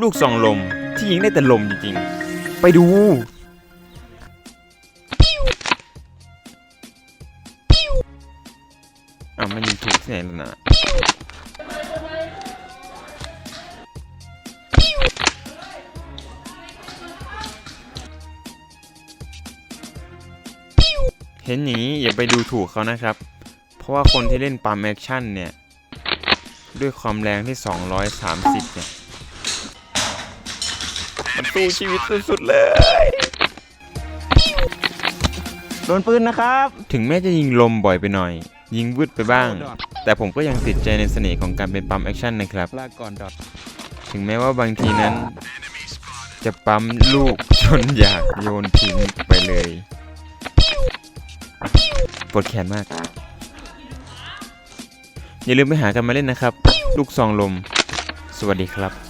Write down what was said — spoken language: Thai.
ลูกซองลมที่ยิงได้แต่ลมจริงๆ ไปดู อะมันยิงถูกที่ไหนแล้วนะเห็นอย่างนี้อย่าไปดูถูกเขานะครับ เพราะว่าคนที่เล่นปั๊มแอคชั่นเนี่ย ด้วยความแรงที่ 230 เนี่ย มันสู้ชีวิตสุดๆเลย โดนปืนนะครับ ถึงแม้จะยิงลมบ่อยไปหน่อย ยิงวืดไปบ้าง แต่ผมก็ยังติดใจในเสน่ห์ของการเป็นปั๊มแอคชั่นนะครับ ลาก่อนดอทถึงแม้ว่าบางทีนั้น จะปั๊มลูกจนอยากโยนทิ้งไปเลยปวดแขนมาก อย่าลืมไปหากันมาเล่นนะครับ ลูกซองลม สวัสดีครับ